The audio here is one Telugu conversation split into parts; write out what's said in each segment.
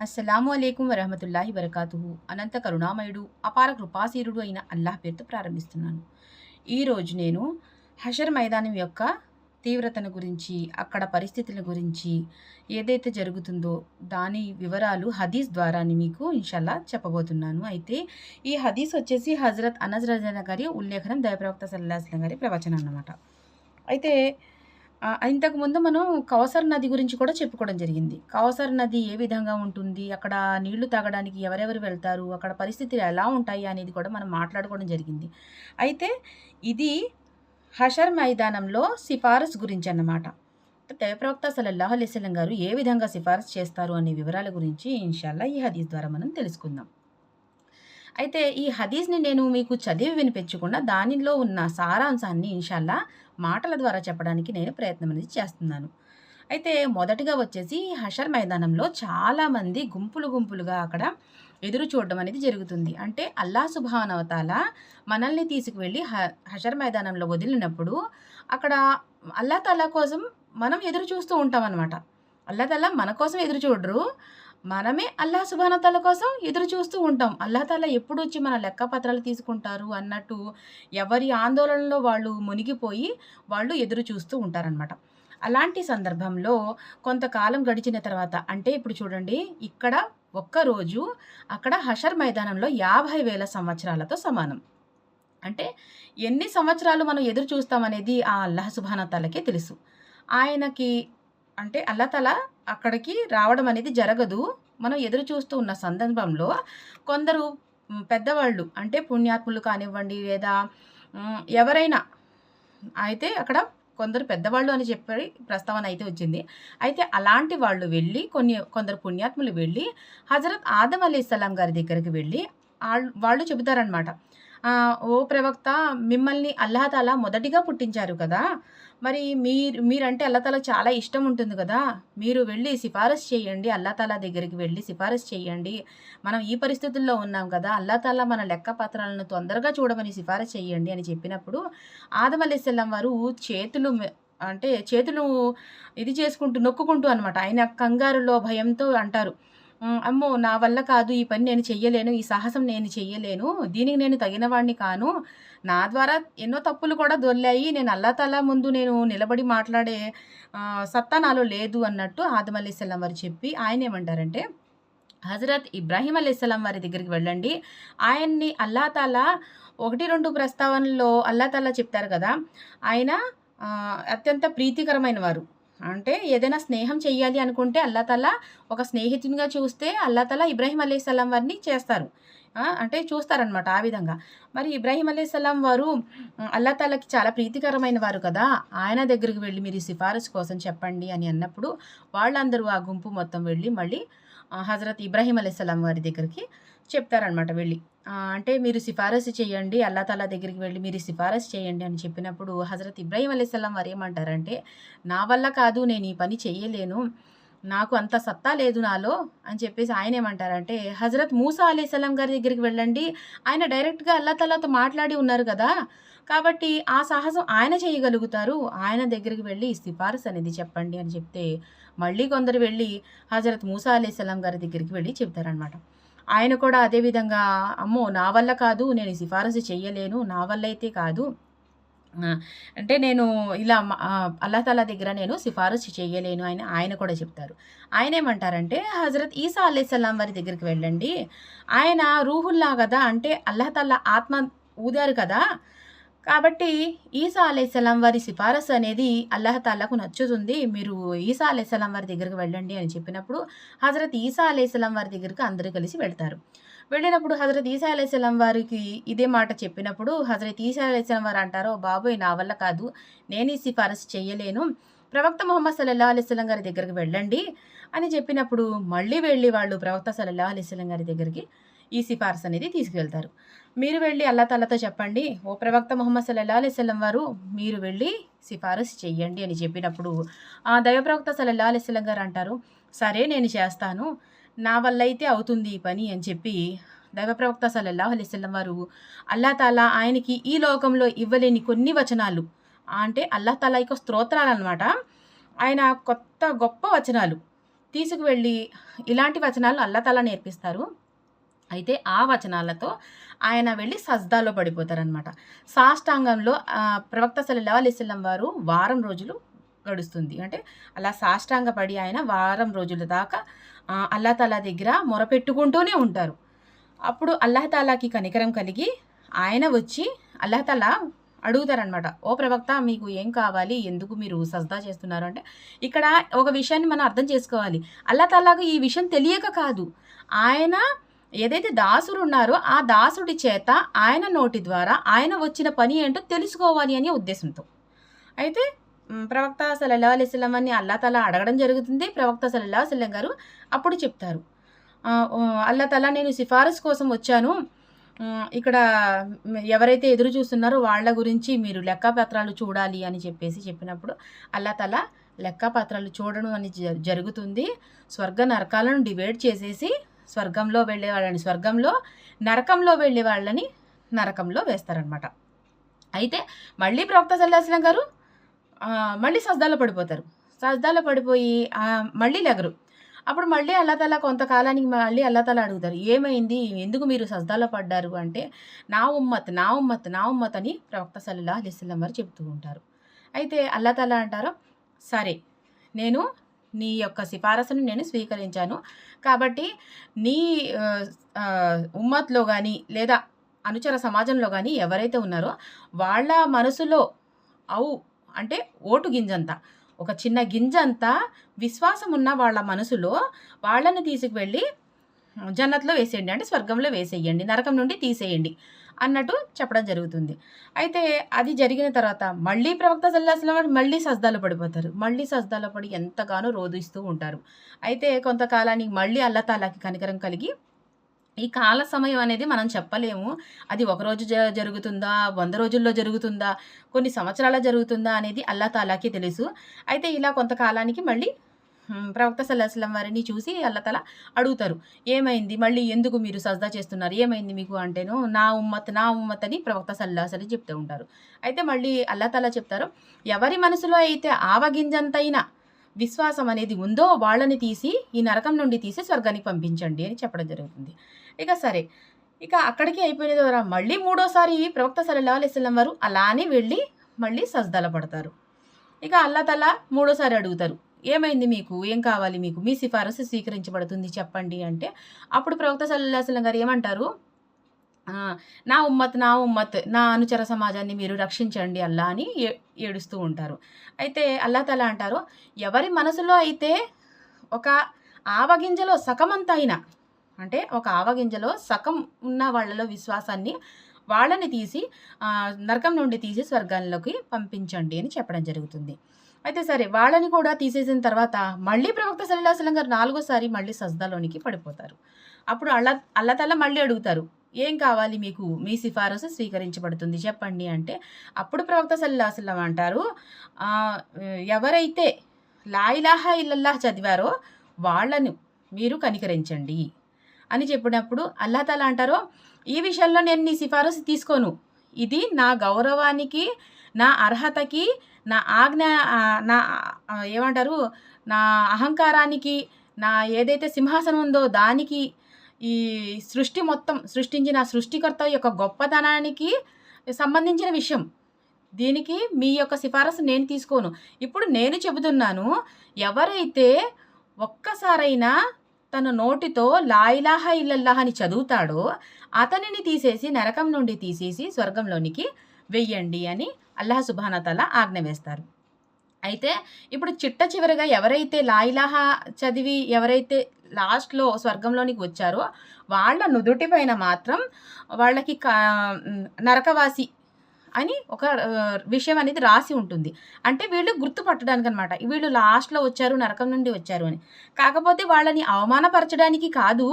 అస్సలాము అలైకుం వరహమతుల్లాహి వరకాతుహు. అనంత కరుణామయుడు అపార కృపాశీరుడు అయిన అల్లాహ్ పేరుతో ప్రారంభిస్తున్నాను. ఈరోజు నేను హషర్ మైదానం యొక్క తీవ్రతను గురించి అక్కడ పరిస్థితుల గురించి ఏదైతే జరుగుతుందో దాని వివరాలు హదీస్ ద్వారా మీకు ఇన్షాల్లా చెప్పబోతున్నాను. అయితే ఈ హదీస్ వచ్చేసి హజరత్ అనజ్ రజన గారి ఉల్లేఖనం దయప్రవక్త సల్లాహస్లం గారి ప్రవచనం అన్నమాట. అయితే ఇంతకుముందు మనం కౌసర్ నది గురించి కూడా చెప్పుకోవడం జరిగింది. కౌసర్ నది ఏ విధంగా ఉంటుంది? అక్కడ నీళ్ళు తాగడానికి ఎవరెవరు వెళ్తారు? అక్కడ పరిస్థితులు ఎలా ఉంటాయి అనేది కూడా మనం మాట్లాడుకోవడం జరిగింది. అయితే ఇది హషర్ మైదానంలో సిఫారసు గురించి అన్నమాట. దైవప్రవక్త సల్లల్లాహు అలైస్లం గారు ఏ విధంగా సిఫారసు చేస్తారు అనే వివరాల గురించి ఇన్షాల్లా ఈ హదీస్ ద్వారా మనం తెలుసుకుందాం. అయితే ఈ హదీస్ని నేను మీకు చదివి వినిపించకుండా దానిలో ఉన్న సారాంశాన్ని ఇన్షాల్లా మాటల ద్వారా చెప్పడానికి నేను ప్రయత్నం అనేది చేస్తున్నాను. అయితే మొదటిగా వచ్చేసి హషర్ మైదానంలో చాలామంది గుంపులు గుంపులుగా అక్కడ ఎదురు చూడడం అనేది జరుగుతుంది. అంటే అల్లా సుభానవతాల మనల్ని తీసుకువెళ్ళి హ హషర్ మైదానంలో వదిలినప్పుడు అక్కడ అల్లా తల్లా కోసం మనం ఎదురు చూస్తూ ఉంటాం అనమాట అల్లా తల్లా మన కోసం ఎదురు చూడరు. మనమే అల్లా సుభానతల కోసం ఎదురు చూస్తూ ఉంటాం. అల్లా ఎప్పుడు వచ్చి మన లెక్క పత్రాలు తీసుకుంటారు అన్నట్టు ఎవరి ఆందోళనలో వాళ్ళు మునిగిపోయి వాళ్ళు ఎదురు చూస్తూ ఉంటారనమాట అలాంటి సందర్భంలో కొంతకాలం గడిచిన తర్వాత అంటే ఇప్పుడు చూడండి ఇక్కడ ఒక్కరోజు అక్కడ హషర్ మైదానంలో యాభై వేల సంవత్సరాలతో సమానం. అంటే ఎన్ని సంవత్సరాలు మనం ఎదురు చూస్తామనేది ఆ అల్లహ సుభానతాలకే తెలుసు. ఆయనకి అంటే అల్లతల అక్కడికి రావడం అనేది జరగదు. మనం ఎదురు చూస్తూ ఉన్న సందర్భంలో కొందరు పెద్దవాళ్ళు అంటే పుణ్యాత్ములు కానివ్వండి లేదా ఎవరైనా అయితే అక్కడ కొందరు పెద్దవాళ్ళు అని చెప్పి ప్రస్తావన అయితే వచ్చింది. అయితే అలాంటి వాళ్ళు వెళ్ళి కొన్ని కొందరు పుణ్యాత్ములు వెళ్ళి హజరత్ ఆదం అలీ ఇస్లాం గారి దగ్గరికి వెళ్ళి వాళ్ళు చెబుతారనమాట ఓ ప్రవక్త మిమ్మల్ని అల్లాహతాలా మొదటిగా పుట్టించారు కదా మరి మీరు మీరంటే అల్లతల చాలా ఇష్టం ఉంటుంది కదా. మీరు వెళ్ళి సిఫారసు చేయండి అల్లాహతాలా దగ్గరికి వెళ్ళి సిఫారసు చేయండి. మనం ఈ పరిస్థితుల్లో ఉన్నాం కదా అల్లాహతాలా మన లెక్క పత్రాలను తొందరగా చూడమని సిఫారసు చేయండి అని చెప్పినప్పుడు ఆదం అలీస్లాం వారు చేతులు అంటే చేతులు ఇది చేసుకుంటూ నొక్కుకుంటూ అనమాట ఆయన కంగారులో భయంతో అంటారు. అమ్మో నా వల్ల కాదు ఈ పని నేను చెయ్యలేను ఈ సాహసం నేను చెయ్యలేను దీనికి నేను తగిన వాడిని కాను. నా ద్వారా ఎన్నో తప్పులు కూడా దొర్లాయి. నేను అల్లాతల్లా ముందు నేను నిలబడి మాట్లాడే సత్తా నాలో లేదు అన్నట్టు ఆదం అలీస్లాం వారు చెప్పి ఆయన ఏమంటారంటే హజరత్ ఇబ్రాహీం అలీస్లాం వారి దగ్గరికి వెళ్ళండి. ఆయన్ని అల్లాతలా ఒకటి రెండు ప్రస్తావనలో అల్లా చెప్తారు కదా. ఆయన అత్యంత ప్రీతికరమైన వారు. అంటే ఏదైనా స్నేహం చేయాలి అనుకుంటే అల్లాతలా ఒక స్నేహితునిగా చూస్తే అల్లా ఇబ్రాహీం అలీస్లాం వారిని చేస్తారు. అంటే చూస్తారనమాట ఆ విధంగా. మరి ఇబ్రాహీం అలీస్లాం వారు ఉమ్, అల్లా చాలా ప్రీతికరమైన వారు కదా. ఆయన దగ్గరికి వెళ్ళి మీరు సిఫారసు కోసం చెప్పండి అని అన్నప్పుడు వాళ్ళందరూ ఆ గుంపు మొత్తం వెళ్ళి మళ్ళీ హజరత్ ఇబ్రాహీం అలీస్లాం వారి దగ్గరికి చెప్తారనమాట వెళ్ళి. అంటే మీరు సిఫారసు చేయండి అల్లా తాలా దగ్గరికి వెళ్ళి మీరు సిఫారసు చేయండి అని చెప్పినప్పుడు హజరత్ ఇబ్రాహీం అలీస్లాం వారు ఏమంటారంటే నా వల్ల కాదు నేను ఈ పని చేయలేను. నాకు అంత సత్తా లేదు నాలో అని చెప్పేసి ఆయన ఏమంటారంటే హజరత్ మూసా అలీస్లాం గారి దగ్గరికి వెళ్ళండి. ఆయన డైరెక్ట్గా అల్లా తలాతో మాట్లాడి ఉన్నారు కదా. కాబట్టి ఆ సాహసం ఆయన చేయగలుగుతారు. ఆయన దగ్గరికి వెళ్ళి సిఫార్సు సిఫారసు అనేది చెప్పండి అని చెప్తే మళ్ళీ కొందరు వెళ్ళి హజరత్ మూసా అలీస్లాం గారి దగ్గరికి వెళ్ళి చెప్తారనమాట ఆయన కూడా అదేవిధంగా అమ్మో నా వల్ల కాదు. నేను సిఫారసు చేయలేను. నా వల్ల అయితే కాదు. అంటే నేను ఇలా మ- అల్లా తాలా దగ్గర నేను సిఫారసు చేయలేను అని ఆయన కూడా చెప్తారు. ఆయన ఏమంటారంటే హజరత్ ఈసా అలీసల్లాం వారి దగ్గరికి వెళ్ళండి. ఆయన రూహుల్లా కదా అంటే అల్లా తాలా ఆత్మ ఊదారు కదా. కాబట్టి ఈసా అలైహిస్సలాం వారి సిఫారసు అనేది అల్లాహ్ నచ్చుతుంది. మీరు ఈసా అలైహిస్సలాం వారి దగ్గరికి వెళ్ళండి అని చెప్పినప్పుడు హజరత్ ఈసా అలైహిస్సలాం వారి దగ్గరికి అందరూ కలిసి వెళ్తారు. వెళ్ళినప్పుడు హజరత్ ఈసా అలైస్లం వారికి ఇదే మాట చెప్పినప్పుడు హజరత్ ఈసా అలైస్లం వారు అంటారు బాబోయ్ నా వల్ల కాదు. నేను ఈ సిఫారసు చేయలేను. ప్రవక్త మొహమ్మద్ సల్లల్లా అలైస్లం గారి దగ్గరికి వెళ్ళండి అని చెప్పినప్పుడు మళ్ళీ వెళ్ళి వాళ్ళు ప్రవక్త సల్లల్లా అలైస్లం గారి దగ్గరికి ఈ సిఫార్సు అనేది తీసుకెళ్తారు. మీరు వెళ్ళి అల్లా తాలాతో చెప్పండి ఓ ప్రవక్త మొహమ్మద్ సల్లల్లా అలైస్లం వారు మీరు వెళ్ళి సిఫారసు చెయ్యండి అని చెప్పినప్పుడు ఆ దైవ ప్రవక్త సల్లల్లా అలైస్లం గారు అంటారు సరే నేను చేస్తాను. నా వల్ల అయితే అవుతుంది ఈ పని అని చెప్పి దైవ ప్రవక్త సల్లల్లాహు అలైస్లం వారు అల్లాతాలా ఆయనకి ఈ లోకంలో ఇవ్వలేని కొన్ని వచనాలు. అంటే అల్లాతాలా యొక్క స్తోత్రాలు అనమాట ఆయన కొత్త గొప్ప వచనాలు. తీసుకువెళ్ళి ఇలాంటి వచనాలు అల్లాతాలా నేర్పిస్తారు. అయితే ఆ వచనాలతో ఆయన వెళ్ళి సజ్దాలో పడిపోతారనమాట సాష్టాంగంలో ప్రవక్త సల్లల్లాహు అలైస్లం వారు వారం రోజులు గడుస్తుంది అంటే అలా సాష్టాంగ పడి ఆయన వారం రోజుల దాకా అల్లా తాలా దగ్గర మొరపెట్టుకుంటూనే ఉంటారు. అప్పుడు అల్లాహ్ తాలాకి కనికరం కలిగి ఆయన వచ్చి అల్లాహ్ తాలా అడుగుతారనమాట ఓ ప్రవక్త మీకు ఏం కావాలి? ఎందుకు మీరు సజ్దా చేస్తున్నారు? అంటే ఇక్కడ ఒక విషయాన్ని మనం అర్థం చేసుకోవాలి. అల్లా తాలాకు ఈ విషయం తెలియక కాదు. ఆయన ఏదైతే దాసుడు ఉన్నారో ఆ దాసుడి చేత ఆయన నోటి ద్వారా ఆయన వచ్చిన పని ఏంటో తెలుసుకోవాలి అనే ఉద్దేశంతో. అయితే ప్రవక్త సల్లల్లాహు అలీస్లం అని అల్లాతలా అడగడం జరుగుతుంది. ప్రవక్త సల్లల్లాహు అసలం గారు అప్పుడు చెప్తారు. ఆ, అల్లా తలా నేను సిఫారసు కోసం వచ్చాను. ఇక్కడ ఎవరైతే ఎదురు చూస్తున్నారో వాళ్ళ గురించి మీరు లెక్కపత్రాలు చూడాలి అని చెప్పేసి చెప్పినప్పుడు అల్లా తలా లెక్కపత్రాలు చూడడం అని జ- జరుగుతుంది. స్వర్గ నరకాలను డివైడ్ చేసేసి స్వర్గంలో వెళ్ళే వాళ్ళని స్వర్గంలో నరకంలో వెళ్ళే వాళ్ళని నరకంలో వేస్తారనమాట అయితే మళ్ళీ ప్రవక్త సల్లాహస్లం గారు మళ్ళీ సజ్దాలో పడిపోతారు. సజ్దాలో పడిపోయి మళ్ళీ లెగరు. అప్పుడు మళ్ళీ అల్లాతల కొంతకాలానికి మళ్ళీ అల్లాతల అడుగుతారు. ఏమైంది? ఎందుకు మీరు సజ్దాలో పడ్డారు అంటే నా ఉమ్మత్ నా ఉమ్మత్ నా ఉమ్మత్ అని ప్రవక్త సల్లా అలీస్లం వారు చెప్తూ ఉంటారు. అయితే అల్లాతల అంటారు సరే నేను నీ యొక్క సిఫారసును నేను స్వీకరించాను. కాబట్టి నీ ఉమ్మత్లో కానీ లేదా అనుచర సమాజంలో కానీ ఎవరైతే ఉన్నారో వాళ్ళ మనసులో అవు అంటే ఓటు గింజంతా. ఒక చిన్న గింజంతా విశ్వాసం ఉన్న వాళ్ళ మనసులో వాళ్ళని తీసుకువెళ్ళి జన్నత్లో వేసేయండి అంటే స్వర్గంలో వేసేయండి నరకం నుండి తీసేయండి అన్నట్టు చెప్పడం జరుగుతుంది. అయితే అది జరిగిన తర్వాత మళ్ళీ ప్రవక్త సల్లాహం మళ్ళీ సజ్దాలు పడిపోతారు. మళ్ళీ సజ్దాలు పడి ఎంతగానో రోధిస్తూ ఉంటారు. అయితే కొంతకాలానికి మళ్ళీ అల్లతాలాకి కనికరం కలిగి ఈ కాల సమయం అనేది మనం చెప్పలేము. అది ఒక రోజు జ- జరుగుతుందా? వంద రోజుల్లో జరుగుతుందా? కొన్ని సంవత్సరాల జరుగుతుందా అనేది అల్లా తాలాకి తెలుసు. అయితే ఇలా కొంతకాలానికి మళ్ళీ ప్రవక్త సల్లాహస్లం వారిని చూసి అల్లతల అడుగుతారు. ఏమైంది? మళ్ళీ ఎందుకు మీరు సజ్దా చేస్తున్నారు? ఏమైంది మీకు అంటేను నా ఉమ్మత్ నా ఉమ్మత్ అని ప్రవక్త సల్లాస్ అని చెప్తూ ఉంటారు. అయితే మళ్ళీ అల్లతల చెప్తారు ఎవరి మనసులో అయితే ఆవగింజంతైనా విశ్వాసం అనేది ఉందో వాళ్ళని తీసి ఈ నరకం నుండి తీసి స్వర్గానికి పంపించండి అని చెప్పడం జరుగుతుంది. ఇక సరే. ఇక అక్కడికి అయిపోయిన ద్వారా మళ్ళీ మూడోసారి ప్రవక్త సల్లల్లాహు అలైహి వారు అలానే వెళ్ళి మళ్ళీ సజ్దాల పడతారు. ఇక అల్లా తల మూడోసారి అడుగుతారు ఏమైంది మీకు? ఏం కావాలి మీకు? మీ సిఫారసు స్వీకరించబడుతుంది చెప్పండి. అంటే అప్పుడు ప్రవక్త సల్లల్లాహు గారు ఏమంటారు? నా ఉమ్మత్ నా ఉమ్మత్ నా అనుచర సమాజాన్ని మీరు రక్షించండి అల్లా అని ఏ- ఏడుస్తూ ఉంటారు. అయితే అల్లా తల అంటారు ఎవరి మనసులో అయితే ఒక ఆవగింజలో సగమంతైనా అంటే ఒక ఆవగింజలో సగం ఉన్న వాళ్ళలో విశ్వాసాన్ని వాళ్ళని తీసి నరకం నుండి తీసి స్వర్గాల్లోకి పంపించండి అని చెప్పడం జరుగుతుంది. అయితే సరే వాళ్ళని కూడా తీసేసిన తర్వాత మళ్ళీ ప్రవక్త సలీలాసలం గారు నాలుగోసారి మళ్ళీ సజ్దాలోనికి పడిపోతారు. అప్పుడు అల్లా అల్లతల్ల మళ్ళీ అడుగుతారు ఏం కావాలి మీకు? మీ సిఫారసు స్వీకరించబడుతుంది చెప్పండి. అంటే అప్పుడు ప్రవక్త సల్లాహం అంటారు ఎవరైతే లాయిలాహా ఇల్లల్లాహ్ చదివారో వాళ్ళను మీరు కనికరించండి. అని చెప్పినప్పుడు అల్లా తాలా అంటారో ఈ విషయంలో నేను నీ సిఫారసు తీసుకోను. ఇది నా గౌరవానికి నా అర్హతకి నా ఆజ్ఞ నా ఏమంటారు నా అహంకారానికి నా ఏదైతే సింహాసనం ఉందో దానికి ఈ సృష్టి మొత్తం సృష్టించిన సృష్టికర్త యొక్క గొప్పతనానికి సంబంధించిన విషయం. దీనికి మీ యొక్క సిఫారసు నేను తీసుకోను. ఇప్పుడు నేను చెబుతున్నాను ఎవరైతే ఒక్కసారైనా తన నోటితో లాయిలాహ ఇల్లల్లాహ అని చదువుతాడో అతనిని తీసేసి నరకం నుండి తీసేసి స్వర్గంలోనికి వెయ్యండి అని అల్లాహ్ సుబానతల ఆజ్ఞ వేస్తారు. అయితే ఇప్పుడు చిట్ట చివరిగా ఎవరైతే లాయిలాహ చదివి ఎవరైతే లాస్ట్లో స్వర్గంలోనికి వచ్చారో వాళ్ళ నుదుటి పైన మాత్రం వాళ్ళకి క నరకవాసి అని ఒక విషయం అనేది రాసి ఉంటుంది. అంటే వీళ్ళు గుర్తుపట్టడానికి అనమాట వీళ్ళు లాస్ట్లో వచ్చారు నరకం నుండి వచ్చారు అని. కాకపోతే వాళ్ళని అవమానపరచడానికి కాదు.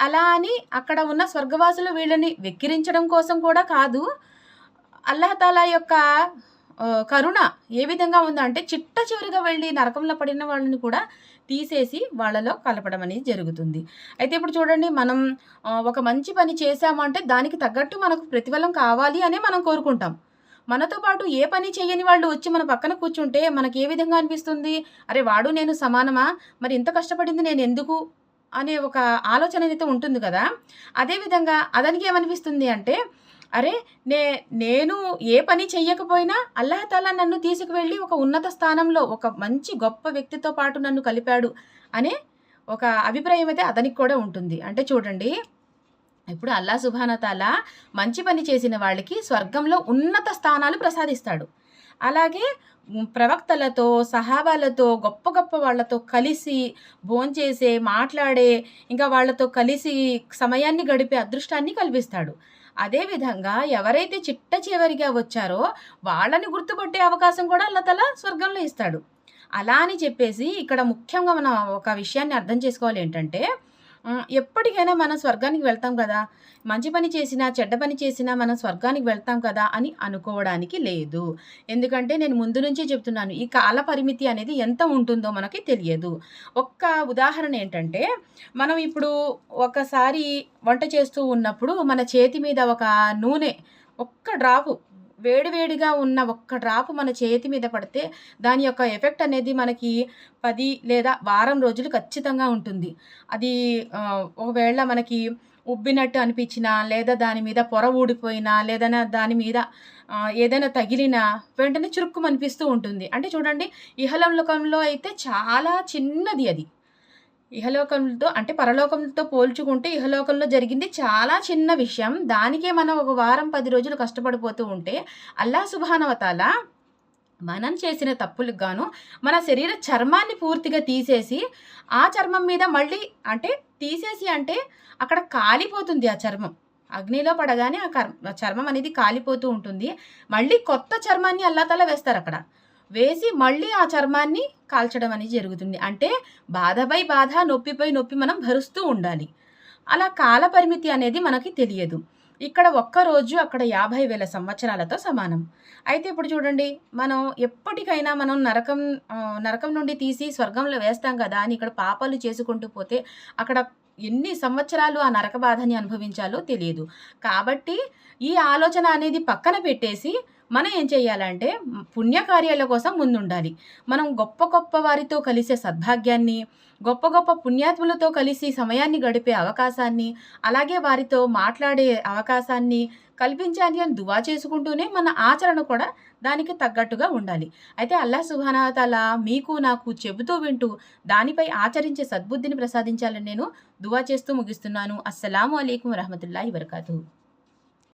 అలా అని అక్కడ ఉన్న స్వర్గవాసులు వీళ్ళని వెక్కిరించడం కోసం కూడా కాదు. అల్లాహతాలా యొక్క కరుణ ఏ విధంగా ఉందంటే చిట్ట చివరిగా వెళ్ళి నరకంలో పడిన వాళ్ళని కూడా తీసేసి వాళ్ళలో కలపడం అనేది జరుగుతుంది. అయితే ఇప్పుడు చూడండి మనం ఒక మంచి పని చేశామంటే దానికి తగ్గట్టు మనకు ప్రతిఫలం కావాలి అనే మనం కోరుకుంటాం. మనతో పాటు ఏ పని చేయని వాళ్ళు వచ్చి మన పక్కన కూర్చుంటే మనకి ఏ విధంగా అనిపిస్తుంది? అరే వాడు నేను సమానమా? మరి ఇంత కష్టపడింది నేను ఎందుకు? అనే ఒక ఆలోచన అయితే ఉంటుంది కదా. అదేవిధంగా అతనికి ఏమనిపిస్తుంది అంటే అరే నే నేను ఏ పని చెయ్యకపోయినా అల్లహతాలా నన్ను తీసుకువెళ్ళి ఒక ఉన్నత స్థానంలో ఒక మంచి గొప్ప వ్యక్తితో పాటు నన్ను కలిపాడు అనే ఒక అభిప్రాయం అయితే అతనికి కూడా ఉంటుంది. అంటే చూడండి ఇప్పుడు అల్లా సుభానతాల మంచి పని చేసిన వాళ్ళకి స్వర్గంలో ఉన్నత స్థానాలు ప్రసాదిస్తాడు. అలాగే ప్రవక్తలతో సహాబాలతో గొప్ప గొప్ప వాళ్ళతో కలిసి భోంచేసే మాట్లాడే ఇంకా వాళ్ళతో కలిసి సమయాన్ని గడిపే అదృష్టాన్ని కల్పిస్తాడు. అదేవిధంగా ఎవరైతే చిట్ట చివరిగా వచ్చారో వాళ్ళని గుర్తుపట్టే అవకాశం కూడా అల్లతల స్వర్గంలో ఇస్తాడు. అలా అని చెప్పేసి ఇక్కడ ముఖ్యంగా మనం ఒక విషయాన్ని అర్థం చేసుకోవాలి ఏంటంటే ఎప్పటికైనా మనం స్వర్గానికి వెళ్తాం కదా. మంచి పని చేసినా చెడ్డ పని చేసినా మనం స్వర్గానికి వెళ్తాం కదా అని అనుకోవడానికి లేదు. ఎందుకంటే నేను ముందు నుంచే చెప్తున్నాను ఈ కాల పరిమితి అనేది ఎంత ఉంటుందో మనకి తెలియదు. ఒక్క ఉదాహరణ ఏంటంటే మనం ఇప్పుడు ఒకసారి వంట చేస్తూ ఉన్నప్పుడు మన చేతి మీద ఒక నూనె ఒక్క డ్రాపు వేడివేడిగా ఉన్న ఒక్క డ్రాప్ మన చేతి మీద పడితే దాని యొక్క ఎఫెక్ట్ అనేది మనకి పది లేదా వారం రోజులు ఖచ్చితంగా ఉంటుంది. అది ఒకవేళ మనకి ఉబ్బినట్టు అనిపించినా లేదా దాని మీద పొర ఊడిపోయినా లేదా దాని మీద ఏదైనా తగిలినా వెంటనే చురుక్కు అనిపిస్తూ ఉంటుంది. అంటే చూడండి ఇహలంలోకంలో అయితే చాలా చిన్నది అది. ఇహలోకంతో అంటే పరలోకంతో పోల్చుకుంటే ఇహలోకంలో జరిగింది చాలా చిన్న విషయం. దానికే మనం ఒక వారం పది రోజులు కష్టపడిపోతూ ఉంటే అల్లా సుభానవతాల మనం చేసిన తప్పులకు గాను మన శరీర చర్మాన్ని పూర్తిగా తీసేసి ఆ చర్మం మీద మళ్ళీ అంటే తీసేసి అంటే అక్కడ కాలిపోతుంది ఆ చర్మం. అగ్నిలో పడగానే ఆ కర్మ చర్మం అనేది కాలిపోతూ ఉంటుంది. మళ్ళీ కొత్త చర్మాన్ని అల్లాతల వేస్తారు అక్కడ. వేసి మళ్ళీ ఆ చర్మాన్ని కాల్చడం అనేది జరుగుతుంది. అంటే బాధపై బాధ నొప్పిపై నొప్పి మనం భరుస్తూ ఉండాలి. అలా కాల పరిమితి అనేది మనకి తెలియదు. ఇక్కడ ఒక్క రోజు అక్కడ యాభై వేల సంవత్సరాలతో సమానం. అయితే ఇప్పుడు చూడండి మనం ఎప్పటికైనా మనం నరకం నరకం నుండి తీసి స్వర్గంలో వేస్తాం కదా అని ఇక్కడ పాపాలు చేసుకుంటూ పోతే అక్కడ ఎన్ని సంవత్సరాలు ఆ నరక బాధని అనుభవించాలో తెలియదు. కాబట్టి ఈ ఆలోచన అనేది పక్కన పెట్టేసి మనం ఏం చేయాలంటే పుణ్యకార్యాల కోసం ముందుండాలి. మనం గొప్ప గొప్ప వారితో కలిసే సద్భాగ్యాన్ని గొప్ప గొప్ప పుణ్యాత్ములతో కలిసి సమయాన్ని గడిపే అవకాశాన్ని అలాగే వారితో మాట్లాడే అవకాశాన్ని కల్పించాలి అని దువా చేసుకుంటూనే మన ఆచరణ కూడా దానికి తగ్గట్టుగా ఉండాలి. అయితే అల్లా సుభానాతాల మీకు నాకు చెబుతూ వింటూ దానిపై ఆచరించే సద్బుద్ధిని ప్రసాదించాలని నేను దువా చేస్తూ ముగిస్తున్నాను. అస్సలాము అలైకుం వరహమతుల్లాహి వరకాతూ